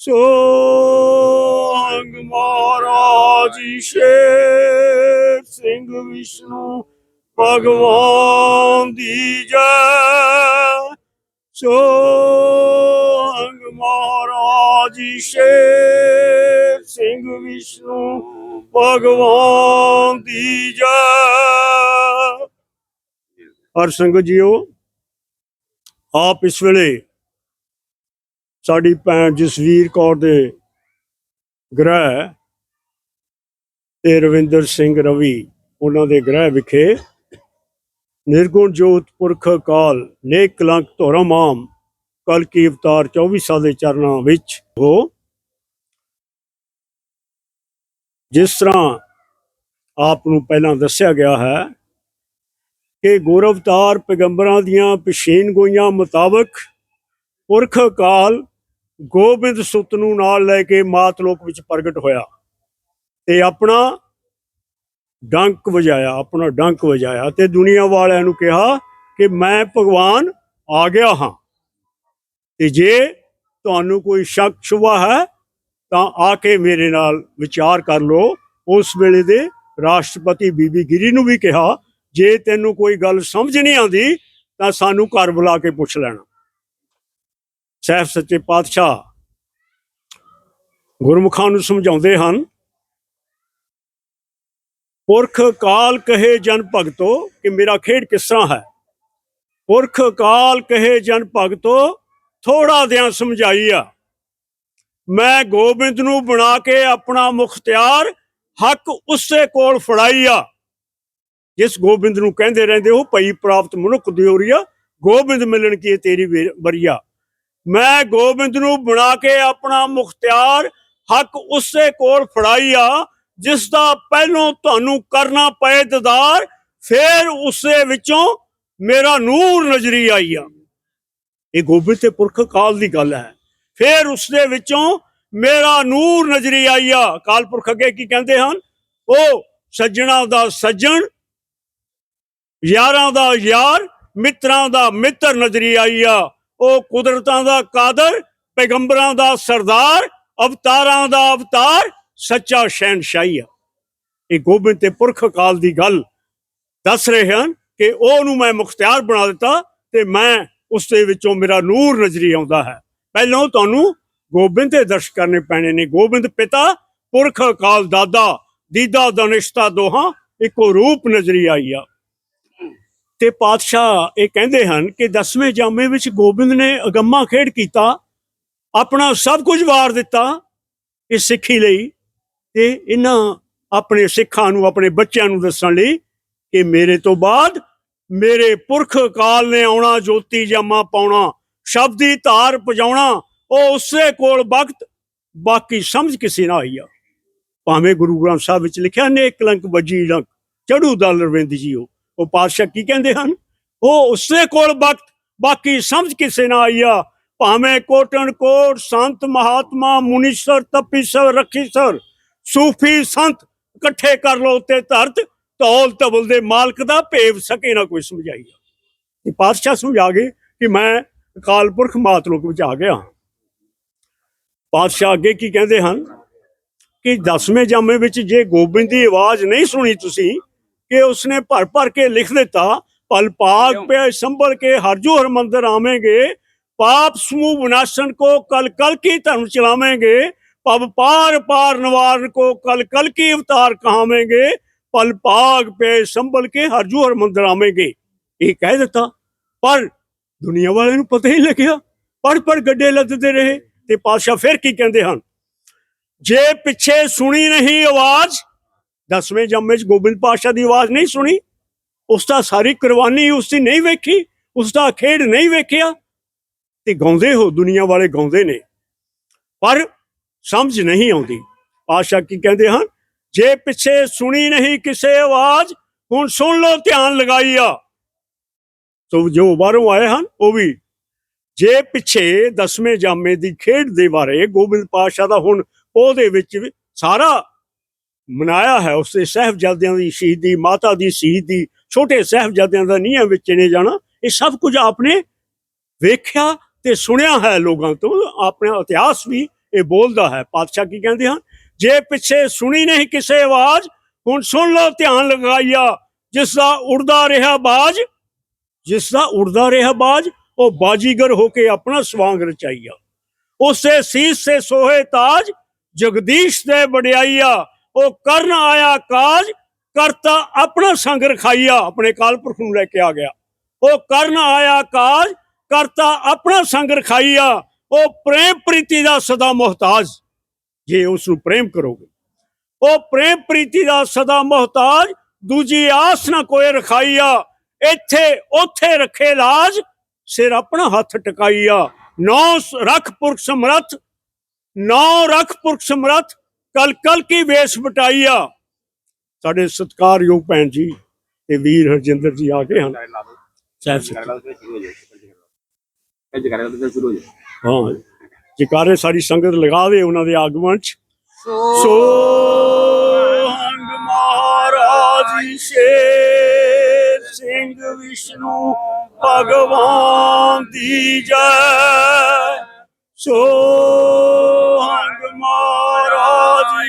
ਸੋ ਹੰਗ ਮਹਾਰਾਜ ਸ਼ੇਰ ਸਿੰਘ ਵਿਸ਼ਨੂੰ ਭਗਵਾਨ ਦੀ ਜੈ। ਸੋ ਮਹਾਰਾਜ ਸ਼ੇਰ ਸਿੰਘ ਵਿਸ਼ਨੂੰ ਭਗਵਾਨ ਦੀ ਜੈ। ਹਰ ਸੰਗਤ ਜੀਓ, ਆਪ ਇਸ ਵੇਲੇ ਸਾਡੀ ਭੈਣ ਜਸਵੀਰ ਕੌਰ ਦੇ ਗ੍ਰਹਿ ਤੇ ਰਵਿੰਦਰ ਸਿੰਘ ਰਵੀ, ਉਹਨਾਂ ਦੇ ਗ੍ਰਹਿ ਵਿਖੇ ਨਿਰਗੁਣ ਜੋਤ ਪੁਰਖ ਕਾਲ ਨੇਕ ਕਲੰਕ ਧਰਮ ਆਮ ਕਲ ਕੀ ਅਵਤਾਰ 24 ਦੇ ਚਰਨਾਂ ਵਿੱਚ ਹੋ। ਜਿਸ ਤਰ੍ਹਾਂ ਆਪ ਨੂੰ ਪਹਿਲਾਂ ਦੱਸਿਆ ਗਿਆ ਹੈ ਕਿ ਗੁਰ ਅਵਤਾਰ ਪੈਗੰਬਰਾਂ ਦੀਆਂ ਪਛੇਨ ਗੋਈਆਂ ਮੁਤਾਬਕ ਪੁਰਖ ਕਾਲ ਗੋਬਿੰਦ ਸੁੱਤ ਨੂੰ ਨਾਲ ਲੈ ਕੇ ਮਾਤ ਲੋਕ ਵਿੱਚ ਪ੍ਰਗਟ ਹੋਇਆ ਤੇ ਆਪਣਾ ਡੰਕ ਵਜਾਇਆ, ਆਪਣਾ ਡੰਕ ਵਜਾਇਆ ਤੇ ਦੁਨੀਆ ਵਾਲਿਆਂ ਨੂੰ ਕਿਹਾ ਕਿ ਮੈਂ ਭਗਵਾਨ ਆ ਗਿਆ ਹਾਂ। ਤੇ ਜੇ ਤੁਹਾਨੂੰ ਕੋਈ ਸ਼ੱਕ ਸ਼ੁਬਾ ਹੈ, ਤਾਂ ਆ ਕੇ ਮੇਰੇ ਨਾਲ ਵਿਚਾਰ ਕਰ ਲਓ। ਉਸ ਵੇਲੇ ਦੇ ਰਾਸ਼ਟਰਪਤੀ ਬੀਬੀ ਗਿਰੀ ਨੂੰ ਵੀ ਕਿਹਾ, ਜੇ ਤੈਨੂੰ ਕੋਈ ਗੱਲ ਸਮਝ ਨਹੀਂ ਆਉਂਦੀ, ਤਾਂ ਸਾਨੂੰ ਘਰ ਬੁਲਾ ਕੇ ਪੁੱਛ ਲੈਣਾ। ਸਹਿਬ ਸੱਚੇ ਪਾਤਸ਼ਾਹ ਗੁਰਮੁਖਾਂ ਨੂੰ ਸਮਝਾਉਂਦੇ ਹਨ, ਪੁਰਖ ਕਾਲ ਕਹੇ ਜਨ ਭਗਤੋ ਕਿ ਮੇਰਾ ਖੇਡ ਕਿਸ ਤਰ੍ਹਾਂ ਹੈ? ਪੁਰਖ ਕਾਲ ਕਹੇ ਜਨ ਭਗਤੋ ਥੋੜਾ ਦਿਆਂ ਸਮਝਾਈਆ ਮੈਂ ਗੋਬਿੰਦ ਨੂੰ ਬਣਾ ਕੇ ਆਪਣਾ ਮੁਖਤਿਆਰ ਹੱਕ ਉਸੇ ਕੋਲ ਫੜਾਈਆ ਜਿਸ ਗੋਬਿੰਦ ਨੂੰ ਕਹਿੰਦੇ ਰਹਿੰਦੇ ਹੋ, ਭਈ ਪ੍ਰਾਪਤ ਮਨੁੱਖ ਦਿਉਰੀਆ, ਗੋਬਿੰਦ ਮਿਲਣ ਕੀ ਇਹ ਤੇਰੀ ਵੇ- ਵਰੀਆ। ਮੈਂ ਗੋਬਿੰਦ ਨੂੰ ਬਣਾ ਕੇ ਆਪਣਾ ਮੁਖਤਿਆਰ ਹੱਕ ਉਸੇ ਕੋਲ ਫੜਾਈਆ ਜਿਸ ਦਾ ਪਹਿਲੋਂ ਤੁਹਾਨੂੰ ਕਰਨਾ ਪਏ ਦਦਾਰ, ਫਿਰ ਉਸੇ ਵਿੱਚੋਂ ਮੇਰਾ ਨੂਰ ਨਜ਼ਰੀ ਆਈਆ ਇਹ ਗੋਬਿੰਦ ਤੇ ਪੁਰਖ ਕਾਲ ਦੀ ਗੱਲ ਹੈ। ਫਿਰ ਉਸਦੇ ਵਿੱਚੋਂ ਮੇਰਾ ਨੂਰ ਨਜ਼ਰੀ ਆਈਆ ਕਾਲ ਪੁਰਖ ਅੱਗੇ ਕੀ ਕਹਿੰਦੇ ਹਨ? ਉਹ ਸੱਜਣਾ ਦਾ ਸੱਜਣ, ਯਾਰਾਂ ਦਾ ਯਾਰ, ਮਿੱਤਰਾਂ ਦਾ ਮਿੱਤਰ ਨਜ਼ਰੀ ਆਈਆ ਉਹ ਕੁਦਰਤਾਂ ਦਾ ਕਾਦਰ, ਪੈਗੰਬਰਾਂ ਦਾ ਸਰਦਾਰ, ਅਵਤਾਰਾਂ ਦਾ ਅਵਤਾਰ, ਸੱਚਾ ਸ਼ਹਿਨਸ਼ਾਹੀ ਆ। ਇਹ ਗੋਬਿੰਦ ਤੇ ਪੁਰਖ ਕਾਲ ਦੀ ਗੱਲ ਦੱਸ ਰਹੇ ਹਨ ਕਿ ਉਹਨੂੰ ਮੈਂ ਮੁਖਤਿਆਰ ਬਣਾ ਦਿੱਤਾ ਤੇ ਮੈਂ ਉਸ ਦੇ ਵਿੱਚੋਂ ਮੇਰਾ ਨੂਰ ਨਜ਼ਰੀ ਆਉਂਦਾ ਹੈ। ਪਹਿਲਾਂ ਤੁਹਾਨੂੰ ਗੋਬਿੰਦ ਦੇ ਦਰਸ਼ ਕਰਨੇ ਪੈਣੇ ਨੇ। ਗੋਬਿੰਦ ਪਿਤਾ, ਪੁਰਖ ਕਾਲ ਦਾਦਾ, ਦੀਦਾ ਦਨਿਸ਼ਤਾ ਦੋਹਾਂ ਇੱਕੋ ਰੂਪ ਨਜ਼ਰੀ ਆਈ ਆ। ਤੇ ਪਾਤਸ਼ਾਹ ਇਹ ਕਹਿੰਦੇ ਹਨ ਕਿ ਦਸਵੇਂ ਜਾਮੇ ਵਿੱਚ ਗੋਬਿੰਦ ਨੇ ਅਗੰਮਾ ਖੇਡ ਕੀਤਾ, ਆਪਣਾ ਸਭ ਕੁਝ ਵਾਰ ਦਿੱਤਾ ਇਸ ਸਿੱਖੀ ਲਈ ਤੇ ਇਹਨਾਂ ਆਪਣੇ ਸਿੱਖਾਂ ਨੂੰ, ਆਪਣੇ ਬੱਚਿਆਂ ਨੂੰ ਦੱਸਣ ਲਈ ਕਿ ਮੇਰੇ ਤੋਂ ਬਾਅਦ ਮੇਰੇ ਪੁਰਖ ਕਾਲ ਨੇ ਆਉਣਾ, ਜੋਤੀ ਜਾਮਾ ਪਾਉਣਾ, ਸ਼ਬਦੀ ਧਾਰ ਪਜਾਉਣਾ ਉਹ ਉਸੇ ਕੋਲ ਵਕਤ, ਬਾਕੀ ਸਮਝ ਕਿਸੇ ਨਾ ਆਈ ਆ। ਭਾਵੇਂ ਗੁਰੂ ਗ੍ਰੰਥ ਸਾਹਿਬ ਵਿੱਚ ਲਿਖਿਆ ਨੇ ਕਲੰਕ ਵੱਜੀ ਲੰਕ ਚੜੂ ਦਲ ਰਵਿੰਦ ਜੀਓ। ਉਹ ਪਾਤਸ਼ਾਹ ਕੀ ਕਹਿੰਦੇ ਹਨ? ਉਹ ਉਸੇ ਕੋਲ ਵਕਤ, ਬਾਕੀ ਸਮਝ ਕਿਸੇ ਨਾ ਆਈਆ। ਭਾਵੇਂ ਕੋਟਣ ਕੋਟ, ਸੰਤ ਮਹਾਤਮਾ, ਮੁਨੀਸ਼ਰ ਤਪੀਸਰ ਰੱਖੀਸਰ ਸੂਫੀ ਸੰਤ ਇਕੱਠੇ ਕਰ ਲੋ ਤੇ ਧਰਤ, ਤੌਲ ਧਵਲ ਦੇ ਮਾਲਕ ਦਾ ਭੇਵ ਸਕੇ ਨਾ ਕੋਈ ਸਮਝਾਈਆ। ਇਹ ਪਾਤਸ਼ਾਹ ਸਮਝਾ ਗਏ ਕਿ ਮੈਂ ਅਕਾਲ ਪੁਰਖ ਮਾਤਲੋਕ ਵਿੱਚ ਆ ਗਿਆ ਪਾਤਸ਼ਾਹ ਅੱਗੇ ਕੀ ਕਹਿੰਦੇ ਹਨ? ਕਿ ਦਸਵੇਂ ਜਾਮੇ ਵਿੱਚ ਜੇ ਗੋਬਿੰਦ ਦੀ ਆਵਾਜ਼ ਨਹੀਂ ਸੁਣੀ ਤੁਸੀਂ ਕਿ ਉਸਨੇ ਭਰ ਭਰ ਕੇ ਲਿਖ ਦਿੱਤਾ ਪਲ ਪਾਗ ਪੇ ਸੰਭਲ ਕੇ ਹਰਜੂ ਹਰਮੰਦਰ ਆਵੇਂਗੇ ਪਾਪ ਸਮੂਹ ਵਿਨਾਸ਼ਨ ਕੋ ਕਲ ਕਲ ਕੀ ਧਰਮ ਚਲਾਵੇਂਗੇ ਪਬ ਪਾਰ ਪਾਰ ਨਵਾਰਨ ਕੋ ਕਲ ਕਲ ਕੀ ਅਵਤਾਰ ਕਹਾਵੇਂਗੇ ਪਲ ਪਾਗ ਪੇ ਸੰਭਲ ਕੇ ਹਰਜੂ ਹਰਮੰਦਰ ਆਵੇਂਗੇ। ਇਹ ਕਹਿ ਦਿੱਤਾ। ਪਰ ਦੁਨੀਆ ਵਾਲਿਆਂ ਨੂੰ ਪਤਾ ਹੀ ਲੱਗਿਆ। ਪੜ ਪੜ ਗੱਡੇ ਲੱਦਦੇ ਰਹੇ ਤੇ ਪਾਤਸ਼ਾਹ ਫਿਰ ਕੀ ਕਹਿੰਦੇ ਹਨ? ਜੇ ਪਿੱਛੇ ਸੁਣੀ ਨਹੀਂ ਆਵਾਜ਼ ਦਸਵੇਂ ਜੰਮੇ ਚ ਗੋਬਿੰਦ ਪਾਤਸ਼ਾਹ ਦੀ ਆਵਾਜ਼ ਨਹੀਂ ਸੁਣੀ, ਉਸ ਦਾ ਸਾਰੀ ਕੁਰਬਾਨੀ ਉਸ ਦੀ ਨਹੀਂ ਵੇਖੀ, ਉਸ ਦਾ ਖੇਡ ਨਹੀਂ ਵੇਖਿਆ ਤੇ ਗਾਉਂਦੇ ਹੋ, ਦੁਨੀਆ ਵਾਲੇ ਗਾਉਂਦੇ ਨੇ। ਪਰ ਸਮਝ ਨਹੀਂ ਆਉਂਦੀ। ਆਸ਼ਾ ਕੀ ਕਹਿੰਦੇ ਹਨ? ਜੇ ਪਿੱਛੇ ਸੁਣੀ ਨਹੀਂ ਕਿਸੇ ਆਵਾਜ਼, ਹੁਣ ਸੁਣ ਲਓ, ਧਿਆਨ ਲਗਾਈਆ। ਸੋ ਜੋ ਬਾਹਰੋਂ ਆਏ ਹਨ, ਉਹ ਵੀ, ਜੇ ਪਿੱਛੇ ਦਸਵੇਂ ਜਾਮੇ ਦੀ ਖੇਡ ਦੇ ਬਾਰੇ ਗੋਬਿੰਦ ਪਾਸ਼ਾ ਦਾ ਹੁਣ ਉਹਦੇ ਵਿੱਚ ਸਾਰਾ ਮਨਾਇਆ ਹੈ, ਉਸੇ ਸਹਿਬਜ਼ਾਦਿਆਂ ਦੀ ਸ਼ਹੀਦੀ, ਮਾਤਾ ਦੀ ਸ਼ਹੀਦੀ, ਛੋਟੇ ਸਹਿਬਜ਼ਾਦਿਆਂ ਦਾ ਨੀਹਾਂ ਵਿੱਚ ਚਿਣੇ ਜਾਣਾ, ਇਹ ਸਭ ਕੁਝ ਆਪਨੇ ਵੇਖਿਆ ਤੇ ਸੁਣਿਆ ਹੈ ਲੋਕਾਂ ਤੋਂ, ਆਪਣਾ ਇਤਿਹਾਸ ਵੀ ਇਹ ਬੋਲਦਾ ਹੈ। ਪਾਤਸ਼ਾਹ ਕੀ ਕਹਿੰਦੇ ਹਨ? ਜੇ ਪਿੱਛੇ ਸੁਣੀ ਨਹੀਂ ਕਿਸੇ ਆਵਾਜ਼, ਹੁਣ ਸੁਣ ਲਓ, ਧਿਆਨ ਲਗਾਈਆ, ਜਿਸ ਦਾ ਉੜਦਾ ਰਿਹਾ ਬਾਜ, ਜਿਸ ਦਾ ਉੜਦਾ ਰਿਹਾ ਬਾਜ, ਉਹ ਬਾਜੀਗਰ ਹੋ ਕੇ ਆਪਣਾ ਸਵਾਂਗ ਰਚਾਈਆ। ਉਸੇ ਸੀਸ ਸੇ ਸੋਹੇ ਤਾਜ, ਜਗਦੀਸ਼ ਦੇ ਵਡਿਆਈਆ ਉਹ ਕਰਨ ਆਇਆ ਕਾਜ, ਕਰਤਾ ਆਪਣਾ ਸੰਗ ਰਖਾਈਆ, ਆਪਣੇ ਕਾਲਪੁਰਖ ਨੂੰ ਲੈ ਕੇ ਆ ਗਿਆ। ਉਹ ਕਰਨ ਆਇਆ ਕਾਜ, ਕਰਤਾ ਆਪਣਾ ਸੰਗ ਰਖਾਈਆ। ਉਹ ਪ੍ਰੇਮ ਪ੍ਰੀਤੀ ਦਾ ਸਦਾ ਮੁਹਤਾਜ। ਜੇ ਉਸ ਨੂੰ ਪ੍ਰੇਮ ਕਰੋਗੇ। ਉਹ ਪ੍ਰੇਮ ਪ੍ਰੀਤੀ ਦਾ ਸਦਾ ਮੁਹਤਾਜ, ਦੂਜੀ ਆਸ ਨਾ ਕੋਈ ਰਖਾਈਆ। ਇੱਥੇ, ਉੱਥੇ ਰੱਖੇ ਲਾਜ, ਸਿਰ ਆਪਣਾ ਹੱਥ ਟਿਕਾਈਆ। ਨੌ ਸ- ਰੱਖ ਪੁਰਖ ਸਮਰੱਥ। ਨੌ ਰੱਖ ਪੁਰਖ ਸਮਰੱਥ। ਕਲ ਕਲ ਕੀ ਵੇਸ਼ ਬਟਾਈਆ ਸਾਡੇ ਸਤਿਕਾਰਯੋਗ ਭੈਣ ਜੀ ਤੇ ਵੀਰ ਹਰਜਿੰਦਰ ਜੀ ਆ ਗਏ ਹਨ। ਸਾਹਿਬ ਸਤਿ- ਹਾਂ ਜਕਾਰੇ ਸਾਰੀ ਸੰਗਤ ਲਗਾ ਦੇ ਉਹਨਾਂ ਦੇ ਆਗਮਨ ਚ। ਸੋ ਹੰਗ ਮਹਾਰਾਜ ਸ਼ੇਰ ਸਿੰਘ ਵਿਸ਼ਨੂੰ ਭਗਵਾਨ ਦੀ ਜੈ। ਸੋ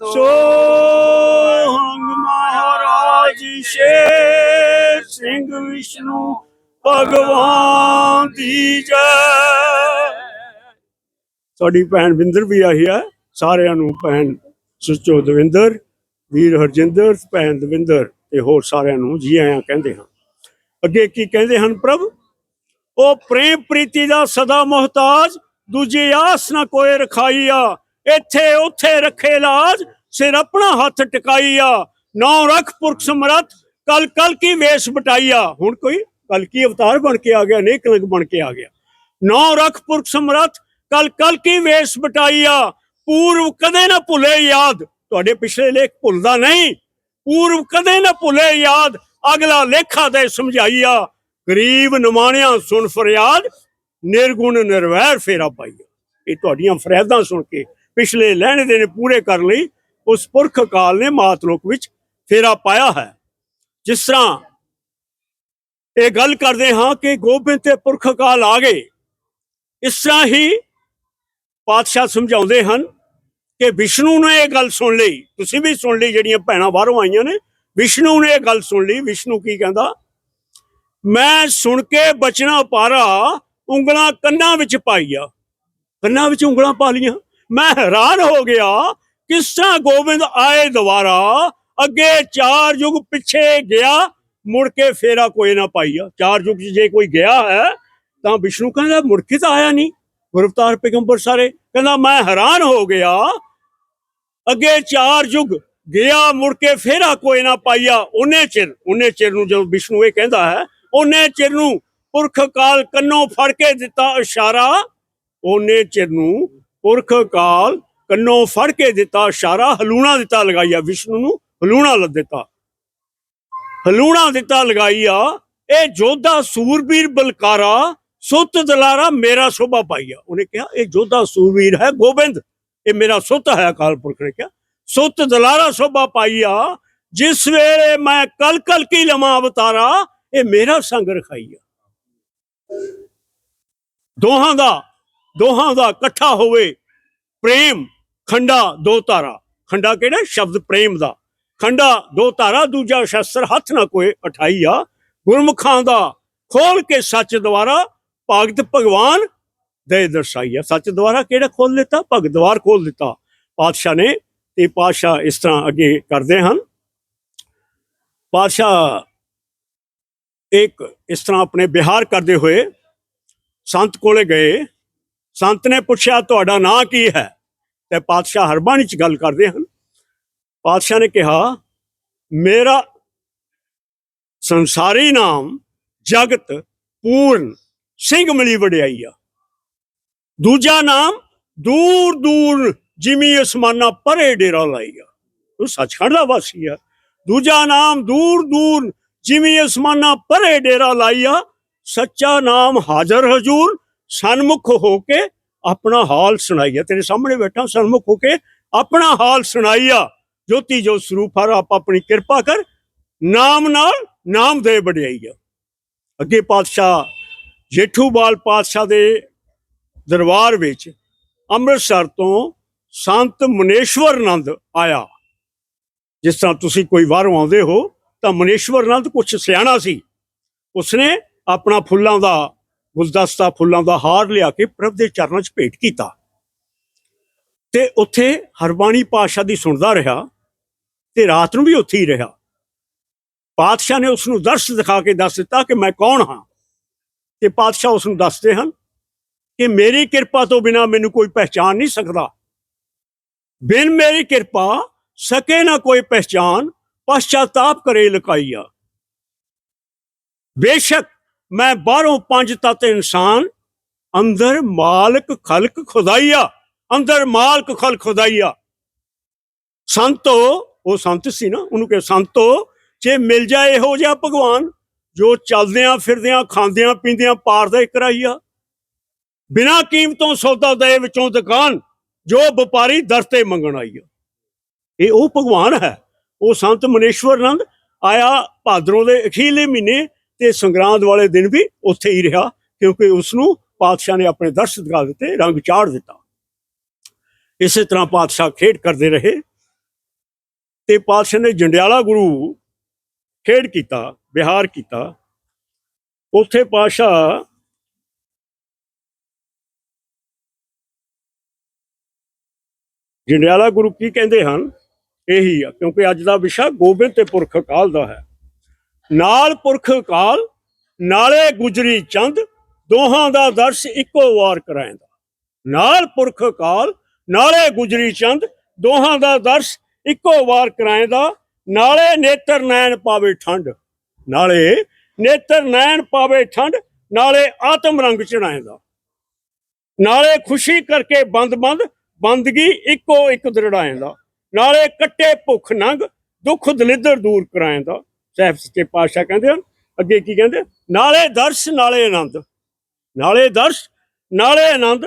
ਸੋ ਹੰਗ ਮਹਾਰਾਜ ਸ਼ੇਰ ਸਿੰਘ ਵਿਸ਼ਨੂੰ ਭਗਵਾਨ ਦੀ ਜੈ। ਸਾਡੀ ਭੈਣ ਵਿੰਦਰ ਵੀ ਆਈ ਹੈ ਸਾਰਿਆਂ ਨੂੰ ਭੈਣ ਸੁਚੋ ਦਵਿੰਦਰ ਵੀਰ ਹਰਜਿੰਦਰ ਭੈਣ ਦਵਿੰਦਰ ਤੇ ਹੋਰ ਸਾਰਿਆਂ ਨੂੰ ਜੀ ਆਇਆਂ ਕਹਿੰਦੇ ਹਾਂ। ਅੱਗੇ ਕੀ ਕਹਿੰਦੇ ਹਨ ਪ੍ਰਭ? ਉਹ ਪ੍ਰੇਮ ਪ੍ਰੀਤੀ ਦਾ ਸਦਾ ਮੁਹਤਾਜ ਦੂਜੀ ਆਸ ਨਾ ਕੋਈ ਰਖਾਈਆ। ਇੱਥੇ ਉੱਥੇ ਰੱਖੇ ਲਾਜ, ਸਿਰ ਆਪਣਾ ਹੱਥ ਟਿਕਾਈਆ ਨੌ ਰੱਖ ਪੁਰਖ ਸਮਰੱਥ, ਕਲ ਕਲ ਕੀ ਵੇਸ਼ ਬਟਾਈਆ ਹੁਣ ਕੋਈ ਕਲ ਕੀ ਅਵਤਾਰ ਬਣ ਕੇ ਆ ਗਿਆ ਅਨੇਕ ਰੰਗ ਬਣ ਕੇ ਆ ਗਿਆ। ਨੌ ਰੱਖ ਪੁਰਖ ਸਮਰੱਥ, ਕਲ ਕਲ ਕੀ ਵੇਸ਼ ਬਟਾਈਆ ਪੂਰਵ ਕਦੇ ਨਾ ਭੁੱਲੇ ਯਾਦ। ਤੁਹਾਡੇ ਪਿਛਲੇ ਲੇਖ ਭੁੱਲਦਾ ਨਹੀਂ। ਪੂਰਵ ਕਦੇ ਨਾ ਭੁੱਲੇ ਯਾਦ। ਅਗਲਾ ਲੇਖਾ ਦੇ ਸਮਝਾਈਆ ਗਰੀਬ ਨਮਾਣਿਆਂ ਸੁਣ ਫਰਿਆਦ, ਨਿਰਗੁਣ ਨਿਰਵੈਰ ਫੇਰਾ ਪਾਈਆ ਇਹ ਤੁਹਾਡੀਆਂ ਫਰਿਆਦਾਂ ਸੁਣ ਕੇ ਪਿਛਲੇ ਲੈਣੇ ਦੇਣੇ ਪੂਰੇ ਕਰਨ ਲਈ, ਉਸ ਪੁਰਖ ਕਾਲ ਨੇ ਮਾਤਲੋਕ ਵਿੱਚ ਫੇਰਾ ਪਾਇਆ ਹੈ। ਜਿਸ ਤਰ੍ਹਾਂ ਇਹ ਗੱਲ ਕਰਦੇ ਹਾਂ ਕਿ ਗੋਬਿੰਦ ਤੇ ਪੁਰਖ ਕਾਲ ਆ ਗਏ, ਇਸ ਤਰ੍ਹਾਂ ਹੀ ਪਾਤਸ਼ਾਹ ਸਮਝਾਉਂਦੇ ਹਨ ਕਿ ਵਿਸ਼ਨੂੰ ਨੇ ਇਹ ਗੱਲ ਸੁਣ ਲਈ। ਤੁਸੀਂ ਵੀ ਸੁਣ ਲਈ ਜਿਹੜੀਆਂ ਭੈਣਾਂ ਬਾਹਰੋਂ ਆਈਆਂ ਨੇ। ਵਿਸ਼ਨੂੰ ਨੇ ਇਹ ਗੱਲ ਸੁਣ ਲਈ। ਵਿਸ਼ਨੂੰ ਕੀ ਕਹਿੰਦਾ? ਮੈਂ ਸੁਣ ਕੇ ਬਚਣਾ ਪਾਰਾ, ਉਂਗਲਾਂ ਕੰਨਾਂ ਵਿੱਚ ਪਾਈਆ ਕੰਨਾਂ ਵਿੱਚ ਉਂਗਲਾਂ ਪਾ ਲੀਆਂ ਮੈਂ ਹੈਰਾਨ ਹੋ ਗਿਆ ਕਿਸ ਤਰ੍ਹਾਂ ਗੋਬਿੰਦ ਆਏ ਦੁਬਾਰਾ? ਅੱਗੇ ਚਾਰ ਯੁੱਗ ਪਿੱਛੇ ਗਿਆ, ਮੁੜ ਕੇ ਫੇਰਾ ਕੋਈ ਨਾ ਪਾਈਆ। ਚਾਰ ਯੁੱਗ ਜੇ ਕੋਈ ਗਿਆ ਹੈ, ਤਾਂ ਵਿਸ਼ਨੂੰ ਕਹਿੰਦਾ ਮੁੜ ਕੇ ਤਾਂ ਆਇਆ ਨਹੀਂ। ਗੁਰਵਤਾਰ ਪੈਗੰਬਰ ਸਾਰੇ ਕਹਿੰਦਾ, ਮੈਂ ਹੈਰਾਨ ਹੋ ਗਿਆ। ਅੱਗੇ ਚਾਰ ਯੁੱਗ ਗਿਆ, ਮੁੜ ਕੇ ਫੇਰਾ ਕੋਈ ਨਾ ਪਾਈਆ। ਉਹਨੇ ਚਿਰ ਉਹਨੇ ਚਿਰ ਨੂੰ ਜਦੋਂ ਵਿਸ਼ਨੂੰ ਇਹ ਕਹਿੰਦਾ ਹੈ, ਉਹਨੇ ਚਿਰ ਨੂੰ ਪੁਰਖ ਕਾਲ ਕੰਨੋਂ ਫੜ ਕੇ ਦਿੱਤਾ ਇਸ਼ਾਰਾ। ਉਹਨੇ ਚਿਰ ਨੂੰ ਪੁਰਖ ਕਾਲ ਕੰਨੋਂ ਫੜ ਕੇ ਦਿੱਤਾ ਇਸ਼ਾਰਾ ਹਲੂਣਾ ਦਿੱਤਾ ਲਗਾਈਆ ਵਿਸ਼ਨੂੰ ਨੂੰ ਹਲੂਣਾ ਲੱਦ ਦਿੱਤਾ। ਹਲੂਣਾ ਦਿੱਤਾ ਲਗਾਈਆ ਇਹ ਜੋਧਾ ਸੂਰਬੀਰ ਬਲਕਾਰਾ, ਸੁੱਤ ਦਲਾਰਾ ਮੇਰਾ ਸੋਭਾ ਪਾਈਆ ਉਹਨੇ ਕਿਹਾ, ਇਹ ਜੋਧਾ ਸੂਰਬੀਰ ਹੈ ਗੋਬਿੰਦ, ਇਹ ਮੇਰਾ ਸੁੱਤ ਹੈ ਅਕਾਲ ਪੁਰਖ ਨੇ ਕਿਹਾ। ਸੁੱਤ ਦਲਾਰਾ ਸੋਭਾ ਪਾਈਆ ਜਿਸ ਵੇਲੇ ਮੈਂ ਕਲ ਕਲ ਕੀ ਲਮਾ ਅਵਤਾਰਾ, ਇਹ ਮੇਰਾ ਸੰਗ ਰਖਾਈਆ ਦੋਹਾਂ ਦਾ ਦੋਹਾਂ ਦਾ ਇਕੱਠਾ ਹੋਵੇ। ਪ੍ਰੇਮ, ਖੰਡਾ, ਦੋ ਤਾਰਾ ਖੰਡਾ ਕਿਹੜਾ? ਸ਼ਬਦ ਪ੍ਰੇਮ ਦਾ। ਖੰਡਾ, ਦੋ ਤਾਰਾ ਦੂਜਾ ਸ਼ਸਤਰ ਹੱਥ ਨਾ ਕੋਈ ਉਠਾਈਆ ਗੁਰਮੁਖਾਂ ਦਾ ਖੋਲ ਕੇ ਸੱਚ ਦੁਆਰਾ ਭਗਤ ਭਗਵਾਨ ਦੇ ਦਰਸਾਈਆ ਸੱਚ ਦੁਆਰਾ ਕਿਹੜਾ ਖੋਲ ਦਿੱਤਾ? ਭਗਤ ਦਵਾਰ ਖੋਲ ਦਿੱਤਾ। ਪਾਤਸ਼ਾਹ ਨੇ ਤੇ ਪਾਤਸ਼ਾਹ ਇਸ ਤਰ੍ਹਾਂ ਅੱਗੇ ਕਰਦੇ ਹਨ। ਪਾਤਸ਼ਾਹ ਇੱਕ ਇਸ ਤਰ੍ਹਾਂ ਆਪਣੇ ਵਿਹਾਰ ਕਰਦੇ ਹੋਏ ਸੰਤ ਕੋਲੇ ਗਏ। ਸੰਤ ਨੇ ਪੁੱਛਿਆ, ਤੁਹਾਡਾ ਨਾਂ ਕੀ ਹੈ? ਤੇ ਪਾਤਸ਼ਾਹ ਹਰਬਾਣੀ ਚ ਗੱਲ ਕਰਦੇ ਹਨ। ਪਾਤਸ਼ਾਹ ਨੇ ਕਿਹਾ, ਮੇਰਾ ਸੰਸਾਰੀ ਨਾਮ ਜਗਤ ਪੂਰਨ ਸਿੰਘ ਮਿਲੀ ਵਡਿਆਈ ਆ। ਦੂਜਾ ਨਾਮ ਦੂਰ ਦੂਰ ਜਿਵੇਂ ਅਸਮਾਨਾ ਪਰੇ ਡੇਰਾ ਲਾਈਆ ਉਹ ਸੱਚਖੰਡ ਦਾ ਵਾਸੀ ਆ। ਦੂਜਾ ਨਾਮ ਦੂਰ ਦੂਰ ਜਿਵੇਂ ਅਸਮਾਨਾ ਪਰੇ ਡੇਰਾ ਲਾਈਆ ਸੱਚਾ ਨਾਮ ਹਾਜ਼ਰ ਹਜੂਰ ਸਨਮੁਖ ਹੋ ਕੇ ਆਪਣਾ ਹਾਲ ਸੁਣਾਈਆ ਤੇਰੇ ਸਾਹਮਣੇ ਬੈਠਾ ਸਨਮੁਖ ਹੋ ਕੇ ਆਪਣਾ ਹਾਲ ਸੁਣਾਈਆ। ਜੋਤੀ, ਜੋ ਸਰੂਪ ਹਰ ਆਪ ਆਪਣੀ ਕਿਰਪਾ ਕਰ, ਨਾਮ ਨਾਲ ਨਾਮ ਦੇ ਵਡਿਆਈਆ। ਅੱਗੇ ਪਾਤਸ਼ਾਹ ਜੇਠੂਵਾਲ ਪਾਤਸ਼ਾਹ ਦੇ ਦਰਬਾਰ ਵਿੱਚ ਅੰਮ੍ਰਿਤਸਰ ਤੋਂ ਸੰਤ ਮਨੇਸ਼ਵਰ ਨੰਦ ਆਇਆ। ਜਿਸ ਤਰ੍ਹਾਂ ਤੁਸੀਂ ਕੋਈ ਬਾਹਰੋਂ ਆਉਂਦੇ ਹੋ, ਤਾਂ ਮਨੇਸ਼ਵਰ ਆਨੰਦ ਕੁਛ ਸਿਆਣਾ ਸੀ। ਉਸਨੇ ਆਪਣਾ ਫੁੱਲਾਂ ਦਾ ਗੁਲਦਸਤਾ ਫੁੱਲਾਂ ਦਾ ਹਾਰ ਲਿਆ ਕੇ ਪ੍ਰਭ ਦੇ ਚਰਨਾਂ 'ਚ ਭੇਟ ਕੀਤਾ। ਤੇ ਉੱਥੇ ਹਰਬਾਣੀ ਪਾਸ਼ਾ ਦੀ ਸੁਣਦਾ ਰਿਹਾ ਤੇ ਰਾਤ ਨੂੰ ਵੀ ਉੱਥੇ ਹੀ ਰਿਹਾ। ਪਾਤਸ਼ਾਹ ਨੇ ਉਸ ਨੂੰ ਦਰਸ ਦਿਖਾ ਕੇ ਦੱਸ ਦਿੱਤਾ ਕਿ ਮੈਂ ਕੌਣ ਹਾਂ? ਤੇ ਪਾਤਸ਼ਾਹ ਉਸ ਨੂੰ ਦੱਸਦੇ ਹਨ ਕਿ ਮੇਰੀ ਕਿਰਪਾ ਤੋਂ ਬਿਨਾ ਮੈਨੂੰ ਕੋਈ ਪਹਿਚਾਨ ਨਹੀਂ ਸਕਦਾ। ਬਿਨ ਮੇਰੀ ਕਿਰਪਾ ਸਕੇ ਨਾ ਕੋਈ ਪਹਿਚਾਨ ਪਛਤਾਪ ਕਰੇ ਲਕਾਈਆ ਬੇਸ਼ੱਕ ਮੈਂ ਬਾਹਰੋਂ ਪੰਜ ਤਤ ਇਨਸਾਨ, ਅੰਦਰ ਮਾਲਕ ਖਲਕ ਖੁਦਾਈਆ, ਅੰਦਰ ਮਾਲਕ ਖਲਕ ਖੁਦਾਈਆ। ਸੰਤੋ, ਉਹ ਸੰਤ ਸੀ ਨਾ, ਉਹਨੂੰ ਕਿ ਸੰਤੋ, ਜੇ ਮਿਲ ਜਾਏ ਇਹੋ ਜਿਹਾ ਭਗਵਾਨ, ਜੋ ਚੱਲਦਿਆਂ ਫਿਰਦਿਆਂ, ਖਾਂਦਿਆਂ ਪੀਂਦਿਆਂ ਪਾਰ ਦਾ ਕਰਾਈਆ ਬਿਨਾ ਕੀਮਤੋਂ ਸੌਦਾ ਦੇ ਵਿੱਚੋਂ ਦੁਕਾਨ, ਜੋ ਵਪਾਰੀ ਦਰ ਤੇ ਮੰਗਣ ਆਈ ਆ। ਇਹ ਉਹ ਭਗਵਾਨ ਹੈ, ਉਹ ਸੰਤ ਮਨੇਸ਼ਵਰ ਨੰਦ ਆਇਆ ਭਾਦਰੋਂ ਦੇ ਅਖੀਲੇ ਮਹੀਨੇ ਤੇ ਸੰਗਰਾਂਦ ਵਾਲੇ ਦਿਨ ਵੀ ਉੱਥੇ ਹੀ ਰਿਹਾ, ਕਿਉਂਕਿ ਉਸ ਨੂੰ ਪਾਤਸ਼ਾਹ ਨੇ ਆਪਣੇ ਦਰਸ਼ਨ ਦਿਖਾ ਦਿੱਤੇ, ਰੰਗ ਚਾੜ ਦਿੱਤਾ। ਇਸੇ ਤਰ੍ਹਾਂ ਪਾਤਸ਼ਾਹ ਖੇਡ ਕਰਦੇ ਰਹੇ ਤੇ ਪਾਤਸ਼ਾਹ ਨੇ ਜੰਡਿਆਲਾ ਗੁਰੂ ਖੇਡ ਕੀਤਾ, ਵਿਹਾਰ ਕੀਤਾ। ਉੱਥੇ ਪਾਤਸ਼ਾਹ ਜੰਡਿਆਲਾ ਗੁਰੂ ਕੀ ਕਹਿੰਦੇ ਹਨ? ਇਹੀ ਆ, ਕਿਉਂਕਿ ਅੱਜ ਦਾ ਵਿਸ਼ਾ ਗੋਬਿੰਦ ਤੇ ਪੁਰਖ ਅਕਾਲ ਦਾ ਹੈ। ਨਾਲ ਪੁਰਖ ਕਾਲ, ਨਾਲੇ ਗੁਜਰੀ ਚੰਦ, ਦੋਹਾਂ ਦਾ ਦਰਸ ਇੱਕੋ ਵਾਰ ਕਰਾਇੰਦਾ। ਨਾਲ ਪੁਰਖ ਕਾਲ, ਨਾਲੇ ਗੁਜਰੀ ਚੰਦ, ਦੋਹਾਂ ਦਾ ਦਰਸ ਇੱਕੋ ਵਾਰ ਕਰਾਇੰਦਾ, ਨਾਲੇ ਨੇਤਰ ਨੈਣ ਪਾਵੇ ਠੰਡ ਨਾਲੇ ਨੇਤਰ ਨੈਣ ਪਾਵੇ ਠੰਡ ਨਾਲੇ ਆਤਮ ਰੰਗ ਚੜਾਇੰਦਾ। ਨਾਲੇ ਖੁਸ਼ੀ ਕਰਕੇ ਬੰਦ ਬੰਦ, ਬੰਦਗੀ ਇੱਕੋ ਇੱਕ ਦਰੜਾਇੰਦਾ, ਨਾਲੇ ਕੱਟੇ ਭੁੱਖ ਨੰਗ, ਦੁੱਖ ਦਲਿੱਦਰ ਦੂਰ ਕਰਾਇੰਦਾ। ਸਾਹਿਬ ਸੱਚੇ ਪਾਤਸ਼ਾਹ ਕਹਿੰਦੇ ਹਨ, ਅੱਗੇ ਕੀ ਕਹਿੰਦੇ, ਨਾਲੇ ਦਰਸ਼, ਨਾਲੇ ਆਨੰਦ। ਨਾਲੇ ਦਰਸ਼, ਨਾਲੇ ਆਨੰਦ,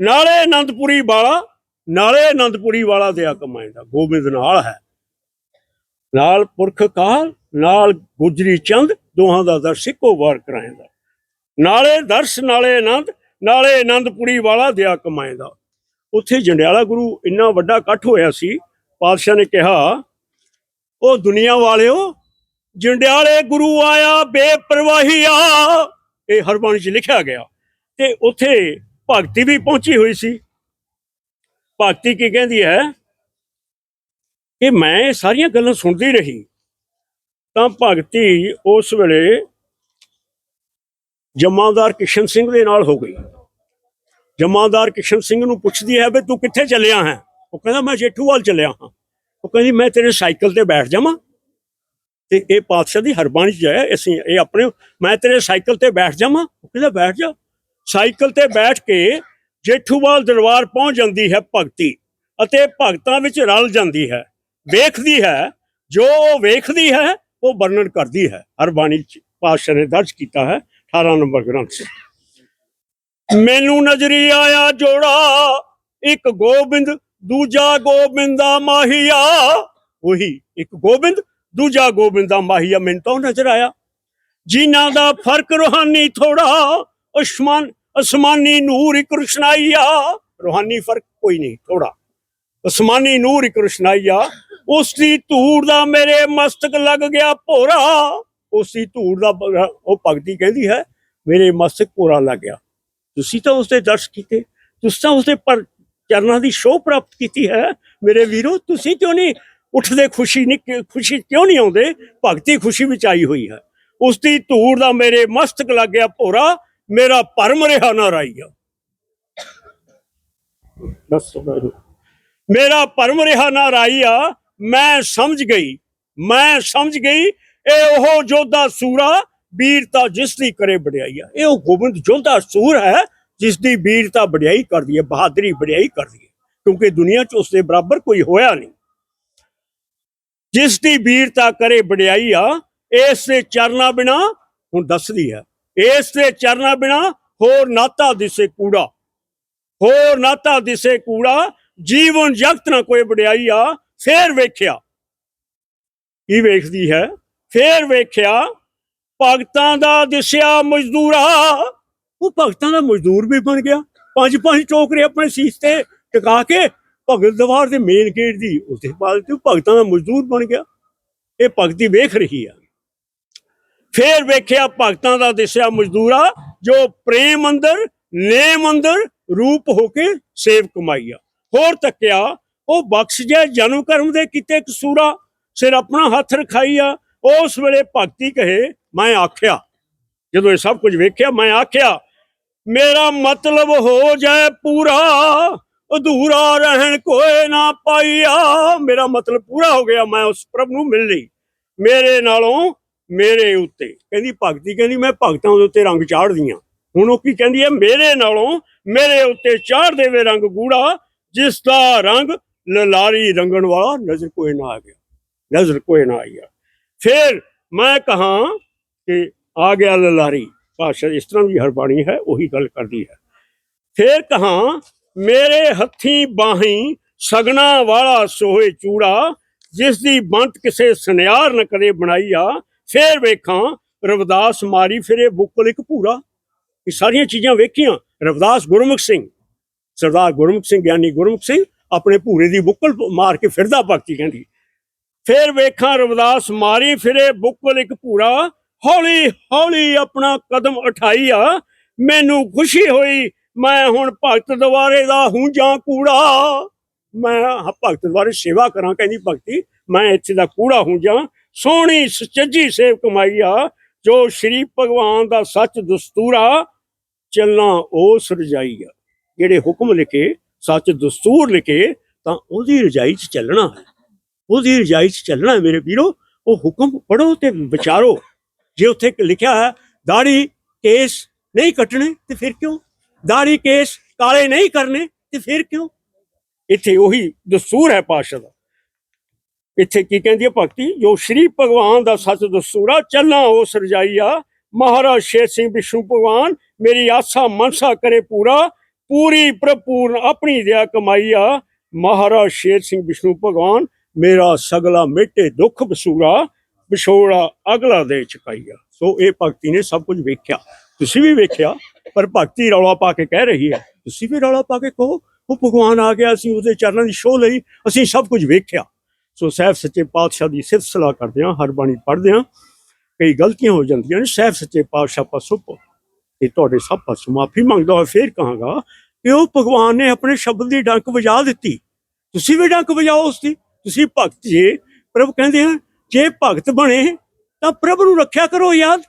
ਨਾਲੇ ਆਨੰਦਪੁਰੀ ਵਾਲਾ, ਨਾਲੇ ਆਨੰਦਪੁਰੀ ਵਾਲਾ ਦਿਆ ਕਮਾਇਂਦਾ ਗੋਬਿੰਦ ਨਾਲ ਹੈ। ਨਾਲ ਪੁਰਖ ਕਾਲ ਨਾਲ ਗੁਜਰੀ ਚੰਦ, ਦੋਹਾਂ ਦਾ ਦਰਸ਼ ਇੱਕੋ ਵਾਰ ਕਰਾਇਂਦਾ ਨਾਲੇ ਦਰਸ਼, ਨਾਲੇ ਆਨੰਦ, ਨਾਲੇ ਆਨੰਦਪੁਰੀ ਵਾਲਾ ਦਿਆ ਕਮਾਇਂਦਾ ਉੱਥੇ ਜੰਡਿਆਲਾ ਗੁਰੂ ਇੰਨਾ ਵੱਡਾ ਇਕੱਠ ਹੋਇਆ ਸੀ, ਪਾਤਸ਼ਾਹ ਨੇ ਕਿਹਾ ਉਹ ਦੁਨੀਆ ਵਾਲਿਓ, ਜੰਡਿਆਲੇ ਗੁਰੂ ਆਇਆ ਬੇਪਰਵਾਹੀਆ ਇਹ ਹਰਬਾਣੀ 'ਚ ਲਿਖਿਆ ਗਿਆ। ਤੇ ਉੱਥੇ ਭਗਤੀ ਵੀ ਪਹੁੰਚੀ ਹੋਈ ਸੀ। ਭਗਤੀ ਕੀ ਕਹਿੰਦੀ ਹੈ? ਕਿ ਮੈਂ ਇਹ ਸਾਰੀਆਂ ਗੱਲਾਂ ਸੁਣਦੀ ਰਹੀ। ਤਾਂ ਭਗਤੀ ਉਸ ਵੇਲੇ ਜਮਾਦਾਰ ਕਿਸ਼ਨ ਸਿੰਘ ਦੇ ਨਾਲ ਹੋ ਗਈ। ਜਮਾਦਾਰ ਕਿਸ਼ਨ ਸਿੰਘ ਨੂੰ ਪੁੱਛਦੀ ਹੈ ਵੀ ਤੂੰ ਕਿੱਥੇ ਚੱਲਿਆ ਹੈ? ਉਹ ਕਹਿੰਦਾ, ਮੈਂ ਜੇਠੂਵਾਲ ਚੱਲਿਆ ਹਾਂ। ਉਹ ਕਹਿੰਦੀ ਮੈਂ ਤੇਰੇ ਸਾਈਕਲ ਤੇ ਬੈਠ ਜਾਵਾਂ ਤੇ ਇਹ ਪਾਤਸ਼ਾਹ ਦੀ ਹਰਬਾਣੀ ਚ ਹੈ ਅਸੀਂ ਇਹ ਆਪਣੇ, ਮੈਂ ਤੇਰੇ ਸਾਈਕਲ ਤੇ ਬੈਠ ਜਾਵਾਂ। ਉਹ ਕਹਿੰਦਾ, ਬੈਠ ਜਾ। ਸਾਈਕਲ ਤੇ ਬੈਠ ਕੇ ਜੇਠੂਵਾਲ ਦਰਬਾਰ ਪਹੁੰਚ ਜਾਂਦੀ ਹੈ ਭਗਤੀ ਅਤੇ ਭਗਤਾਂ ਵਿੱਚ ਰਲ ਜਾਂਦੀ ਹੈ। ਵੇਖਦੀ ਹੈ, ਜੋ ਉਹ ਵੇਖਦੀ ਹੈ, ਉਹ ਵਰਣਨ ਕਰਦੀ ਹੈ। ਹਰਬਾਣੀ ਚ ਪਾਤਸ਼ਾਹ ਨੇ ਦਰਜ ਕੀਤਾ ਹੈ 18 ਨੰਬਰ ਗ੍ਰੰਥ 'ਚ। ਮੈਨੂੰ ਨਜ਼ਰੀ ਆਇਆ ਜੋੜਾ, ਇੱਕ ਗੋਬਿੰਦ ਦੂਜਾ ਗੋਬਿੰਦ ਦਾ ਮਾਹੀਆ। ਉਹੀ ਇੱਕ ਗੋਬਿੰਦ, ਦੂਜਾ ਗੋਬਿੰਦ ਮਾਹੀਆ ਮੈਨੂੰ ਨਜ਼ਰ ਆਇਆ। ਜਿਨ੍ਹਾਂ ਦਾ ਫ਼ਰਕ ਰੂਹਾਨੀ ਥੋੜਾ ਅਸਮਾਨ, ਅਸਮਾਨੀ ਨੂਰ ਇੱਕ ਰੁਸ਼ਨਾਈਆ। ਫ਼ਰਕ ਕੋਈ ਨਹੀਂ ਥੋੜਾ ਅਸਮਾਨੀ ਨੂਰ ਇੱਕ ਉਸ ਦੀ ਧੂੜ ਦਾ ਮੇਰੇ ਮਸਤਕ ਲੱਗ ਗਿਆ ਭੋਰਾ। ਉਸ ਦੀ ਧੂੜ ਦਾ ਉਹ ਭਗਤੀ ਕਹਿੰਦੀ ਹੈ, ਮੇਰੇ ਮਸਤਕ ਭੋਰਾ ਲੱਗ ਗਿਆ। ਤੁਸੀਂ ਤਾਂ ਉਸਦੇ ਦਰਸ਼ ਕੀਤੇ, ਤੁਸੀਂ ਤਾਂ ਉਸਦੇ ਪਰ ਚਰਨਾਂ ਦੀ ਸ਼ੋਅ ਪ੍ਰਾਪਤ ਕੀਤੀ ਹੈ। ਮੇਰੇ ਵੀਰੋ, ਤੁਸੀਂ ਕਿਉਂ ਨਹੀਂ ਉੱਠਦੇ ਖੁਸ਼ੀ ਨਹੀਂ, ਖੁਸ਼ੀ ਕਿਉਂ ਨਹੀਂ ਆਉਂਦੇ? ਭਗਤੀ ਖੁਸ਼ੀ ਵਿੱਚ ਆਈ ਹੋਈ ਹੈ। ਉਸ ਦੀ ਧੂੜ ਦਾ ਮੇਰੇ ਮਸਤਕ ਲੱਗਿਆ ਭੋਰਾ, ਮੇਰਾ ਭਰਮ ਰਿਹਾ ਨਾ ਰਾਈਆ। ਦੱਸੋ ਮੇਰਾ ਭਰਮ ਰਿਹਾ ਨਾ ਰਾਈਆ, ਮੈਂ ਸਮਝ ਗਈ, ਮੈਂ ਸਮਝ ਗਈ, ਇਹ ਉਹ ਜੋਧਾ ਸੂਰਾ, ਵੀਰਤਾ ਜਿਸ ਦੀ ਕਰੇ ਬੜਿਆਈ ਆ ਇਹ ਉਹ ਗੋਬਿੰਦ ਜੋਧਾ ਸੂਰ ਹੈ ਜਿਸ ਦੀ ਵੀਰਤਾ ਵਡਿਆਈ ਕਰਦੀ ਹੈ, ਬਹਾਦਰੀ ਵਡਿਆਈ ਕਰਦੀ ਹੈ, ਕਿਉਂਕਿ ਦੁਨੀਆ 'ਚ ਉਸ ਦੇ ਬਰਾਬਰ ਕੋਈ ਹੋਇਆ ਨਹੀਂ। ਜਿਸ ਦੀ ਵੀਰਤਾ ਕਰੇ ਵਡਿਆਈ ਆ, ਇਸ ਦੇ ਚਰਨਾ ਬਿਨਾ, ਹੁਣ ਦੱਸਦੀ ਹੈ, ਇਸ ਦੇ ਚਰਨਾ ਬਿਨਾ ਹੋਰ ਨਾਤਾ ਦਿਸੇ ਕੂੜਾ, ਹੋਰ ਨਾਤਾ ਦਿਸੇ ਕੂੜਾ, ਜੀਵਨ ਜਗਤ ਨਾ ਕੋਈ ਵਡਿਆਈ ਆ, ਫੇਰ ਵੇਖਿਆ। ਕੀ ਵੇਖਦੀ ਹੈ? ਫੇਰ ਵੇਖਿਆ, ਭਗਤਾਂ ਦਾ ਦਿਸਿਆ ਮਜ਼ਦੂਰਾ ਉਹ ਭਗਤਾਂ ਦਾ ਮਜ਼ਦੂਰ ਵੀ ਬਣ ਗਿਆ। ਪੰਜ ਪੰਜ ਟੋਕਰੇ ਆਪਣੇ ਸੀਸ ਤੇ ਟਿਕਾ ਕੇ ਭਗਤ ਦਵਾਰ ਦੇ ਮੇਨ ਗੇਟ ਦੀ ਉਸੇ ਬਾਅਦ ਤੇ ਭਗਤਾਂ ਦਾ ਮਜ਼ਦੂਰ ਬਣ ਗਿਆ। ਇਹ ਭਗਤੀ ਵੇਖ ਰਹੀ ਆ। ਫੇਰ ਵੇਖਿਆ ਭਗਤਾਂ ਦਾ ਦਿਸਿਆ ਮਜ਼ਦੂਰਾ, ਜੋ ਪ੍ਰੇਮ ਅੰਦਰ, ਨੇਮ ਅੰਦਰ ਰੂਪ ਹੋ ਕੇ ਸੇਵ ਕਮਾਈਆ ਹੋਰ ਤੱਕਿਆ, ਉਹ ਬਖਸ਼ ਜੇ ਜਨਮ ਕਰਮ ਦੇ ਕੀਤੇ ਕਸੂਰਾ, ਸਿਰ ਆਪਣਾ ਹੱਥ ਰਖਾਈਆ ਉਸ ਵੇਲੇ ਭਗਤੀ ਕਹੇ, ਮੈਂ ਆਖਿਆ। ਜਦੋਂ ਇਹ ਸਭ ਕੁਝ ਵੇਖਿਆ, ਮੈਂ ਆਖਿਆ ਮੇਰਾ ਮਤਲਬ ਹੋ ਜਾਏ ਪੂਰਾ, ਅਧੂਰਾ ਰਹਿਣ ਕੋਏ ਨਾ ਪਾਈਆ। ਮੇਰਾ ਮਤਲਬ ਪੂਰਾ ਹੋ ਗਿਆ, ਮੈਂ ਉਸ ਪ੍ਰਭ ਨੂੰ ਮਿਲ ਲਈ। ਮੇਰੇ ਨਾਲੋਂ ਮੇਰੇ ਉੱਤੇ। ਕਹਿੰਦੀ, ਭਗਤੀ, ਕਹਿੰਦੀ, ਮੈਂ ਭਗਤਾਂ ਦੇ ਉੱਤੇ ਰੰਗ ਚਾੜਦੀ ਚਾੜਦੀਆਂ ਹੁਣ ਉਹ ਕੀ ਕਹਿੰਦੀ ਹੈ? ਮੇਰੇ ਨਾਲੋਂ ਮੇਰੇ ਉੱਤੇ ਚਾੜ ਦੇਵੇ ਰੰਗ ਗੂੜਾ, ਜਿਸ ਦਾ ਰੰਗ ਲਲਾਰੀ ਰੰਗਣ ਵਾਲਾ ਨਜ਼ਰ ਕੋਈ ਨਾ ਆ ਗਿਆ। ਨਜ਼ਰ ਕੋਈ ਨਾ ਆਇਆ ਫਿਰ ਮੈਂ ਕਹਾ ਕਿ ਆ ਗਿਆ ਲਲਾਰੀ। ਭਾਸ਼ਾ ਇਸ ਤਰ੍ਹਾਂ ਦੀ ਹਰ ਬਾਣੀ ਹੈ, ਉਹੀ ਗੱਲ ਕਰਦੀ ਹੈ। ਫੇਰ ਕਹਾ, ਮੇਰੇ ਹੱਥੀ ਬਾਹੀਂ ਸਗਣਾ ਵਾਲਾ ਸੋਹੇ ਚੂੜਾ, ਜਿਸ ਦੀ ਬੰਤ ਕਿਸੇ ਸੁਨਿਆਰ ਨ ਕਦੇ ਬਣਾਈ ਆ, ਫੇਰ ਵੇਖਾਂ ਰਵਦਾਸ ਮਾਰੀ ਫਿਰੇ ਬੁੱਕਲ ਇੱਕ ਭੂਰਾ। ਇਹ ਸਾਰੀਆਂ ਚੀਜ਼ਾਂ ਵੇਖੀਆਂ, ਰਵਦਾਸ ਗੁਰਮੁਖ ਸਿੰਘ, ਸਰਦਾਰ ਗੁਰਮੁਖ ਸਿੰਘ, ਗਿਆਨੀ ਗੁਰਮੁਖ ਸਿੰਘ, ਆਪਣੇ ਭੂਰੇ ਦੀ ਬੁੱਕਲ ਮਾਰ ਕੇ ਫਿਰਦਾ ਭਗਤੀ ਕਹਿੰਦੀ। ਫੇਰ ਵੇਖਾਂ ਰਵਦਾਸ ਮਾਰੀ ਫਿਰੇ ਬੁੱਕਲ ਇੱਕ ਭੂਰਾ ਹੌਲੀ ਹੌਲੀ ਆਪਣਾ ਕਦਮ ਉਠਾਈ ਆ। ਮੈਨੂੰ ਖੁਸ਼ੀ ਹੋਈ, ਮੈਂ ਹੁਣ ਭਗਤ ਦੁਆਰੇ ਦਾ ਹੂੰ ਜਾਂ ਕੂੜਾ। ਮੈਂ ਭਗਤ ਦੁਆਰੇ ਸੇਵਾ ਕਰਾਂ, ਕਹਿੰਦੀ ਭਗਤੀ, ਮੈਂ ਇੱਥੇ ਦਾ ਕੂੜਾ ਹੂੰ ਜਾਂ ਸੋਹਣੀ ਸੱਚੀ ਸੇਵ ਕਮਾਈ ਆ, ਜੋ ਸ਼੍ਰੀ ਭਗਵਾਨ ਦਾ ਸੱਚ ਦਸਤੂਰਾ ਚੱਲਣਾ ਉਸ ਰਜਾਈ ਆ। ਜਿਹੜੇ ਹੁਕਮ ਲਿਖੇ, ਸੱਚ ਦਸਤੂਰ ਲਿਖੇ, ਤਾਂ ਉਹਦੀ ਰਜਾਈ 'ਚ ਚੱਲਣਾ ਹੈ। ਉਹਦੀ ਰਜਾਈ 'ਚ ਚੱਲਣਾ ਮੇਰੇ ਵੀਰੋ, ਉਹ ਹੁਕਮ ਪੜੋ ਤੇ ਵਿਚਾਰੋ। ਜੇ ਉੱਥੇ ਲਿਖਿਆ ਹੈ, ਦਾੜੀ ਕੇਸ ਨਹੀਂ ਕੱਟਣੇ ਤੇ ਫਿਰ ਕਿਉਂ? ਦਾੜੀ ਕੇਸ ਕਾਲੇ ਨਹੀਂ ਕਰਨੇ ਤੇ ਫਿਰ ਕਿਉਂ? ਇੱਥੇ ਉਹੀ ਦਸੂਰ ਹੈ ਪਾਸ਼ਾ ਦਾ। ਇੱਥੇ ਕੀ ਕਹਿੰਦੀ ਹੈ ਭਗਤੀ? ਜੋ ਸ਼੍ਰੀ ਭਗਵਾਨ ਦਾ ਸੱਚ ਦਸੂਰਾ, ਚੱਲਾਂ ਉਹ ਰਜਾਈਆ ਮਹਾਰਾਜ ਸ਼ੇਰ ਸਿੰਘ ਵਿਸ਼ਨੂੰ ਭਗਵਾਨ, ਮੇਰੀ ਆਸਾ ਮਨਸਾ ਕਰੇ ਪੂਰਾ। ਪੂਰੀ ਪ੍ਰਪੂਰਨ ਆਪਣੀ ਦਇਆ ਕਮਾਈਆ। ਮਹਾਰਾਜ ਸ਼ੇਰ ਸਿੰਘ ਵਿਸ਼ਨੂੰ ਭਗਵਾਨ, ਮੇਰਾ ਸਗਲਾ ਮਿਟੇ ਦੁੱਖ ਬਸੂਰਾ। ਵਿਛੋੜਾ ਅਗਲਾ ਦੇ ਚਕਾਈਆ। ਸੋ ਇਹ ਭਗਤੀ ਨੇ ਸਭ ਕੁਝ ਵੇਖਿਆ। ਤੁਸੀਂ ਵੀ ਵੇਖਿਆ, ਪਰ ਭਗਤੀ ਰੌਲਾ ਪਾ ਕੇ ਕਹਿ ਰਹੀ ਹੈ, ਤੁਸੀਂ ਵੀ ਰੌਲਾ ਪਾ ਕੇ ਕਹੋ, ਉਹ ਭਗਵਾਨ ਆ ਗਿਆ, ਅਸੀਂ ਉਹਦੇ ਚਰਨਾਂ ਦੀ ਸ਼ੋਅ ਲਈ, ਅਸੀਂ ਸਭ ਕੁਝ ਵੇਖਿਆ। ਸੋ ਸਾਹਿਬ ਸੱਚੇ ਪਾਤਸ਼ਾਹ ਦੀ ਸਿਫਤ ਸਲਾਹ ਕਰਦੇ ਹਾਂ, ਹਰ ਬਾਣੀ ਪੜ੍ਹਦੇ ਹਾਂ। ਕਈ ਗਲਤੀਆਂ ਹੋ ਜਾਂਦੀਆਂ ਨੇ ਸਾਹਿਬ ਸੱਚੇ ਪਾਤਸ਼ਾਹ ਪਾਸੋਂ ਪ- ਇਹ ਤੁਹਾਡੇ ਸਭ ਪਾਸੋਂ ਮਾਫੀ ਮੰਗਦਾ ਹੋਇਆ ਫੇਰ ਕਹਾਂਗਾ ਕਿ ਉਹ ਭਗਵਾਨ ਨੇ ਆਪਣੇ ਸ਼ਬਦ ਦੀ ਡੰਕ ਵਜਾ ਦਿੱਤੀ। ਤੁਸੀਂ ਵੀ ਡੰਕ ਵਜਾਓ ਉਸ ਦੀ ਤੁਸੀਂ ਭਗਤ ਜੇ। ਪ੍ਰਭ ਕਹਿੰਦੇ ਆ ਜੇ ਭਗਤ ਬਣੇ, ਤਾਂ ਪ੍ਰਭੂ ਨੂੰ ਰੱਖਿਆ ਕਰੋ ਯਾਦ।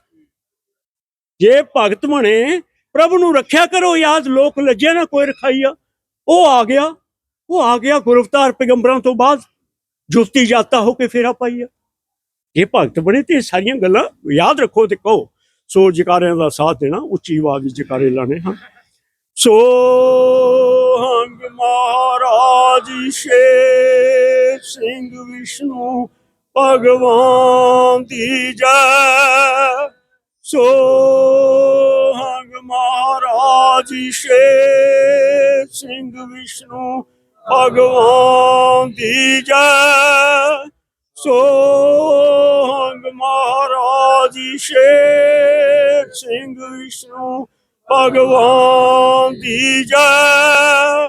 ਜੇ ਭਗਤ ਬਣੇ, ਪ੍ਰਭੂ ਨੂੰ ਰੱਖਿਆ ਕਰੋ ਯਾਦ। ਲੋਕ ਲੱਜੇ ਨਾ ਕੋਈ ਰਖਾਈਆ। ਉਹ ਆ ਗਿਆ, ਉਹ ਆ ਗਿਆ ਗੁਰਵਤਾਰ ਪੈਗੰਬਰਾਂ ਤੋਂ ਬਾਅਦ। ਜੁਤੀ ਜਾਤਾ ਹੋ ਕੇ ਫੇਰਾ ਪਾਈਆ। ਜੇ ਭਗਤ ਬਣੇ ਤੇ ਇਹ ਸਾਰੀਆਂ ਗੱਲਾਂ ਯਾਦ ਰੱਖੋ ਤੇ ਕਹੋ, ਸੋ ਜਕਾਰਿਆਂ ਦਾ ਸਾਥ ਦੇਣਾ, ਉੱਚੀ ਆਵਾਜ਼ ਵਿੱਚ ਜਕਾਰੇ ਲਾਣੇ ਹਨ। ਸੋ ਹੰਗ ਮਹਾਰਾਜ, ਸ਼ੇਰ ਸਿੰਘ, ਵਿਸ਼ਨੂੰ ਭਗਵਾਨ ਦੀ ਜੈ। ਸੋ ਹੰਗ ਮਹਾਰਾਜ ਸ਼ੇਰ ਸਿੰਘ ਵਿਸ਼ਨੂੰ, ਭਗਵਾਨ ਦੀ ਜੈ। ਸੋ ਹੰਗ ਮਹਾਰਾਜ ਸ਼ੇਰ ਸਿੰਘ ਵਿਸ਼ਨੂੰ, ਭਗਵਾਨ ਦੀ ਜੈ।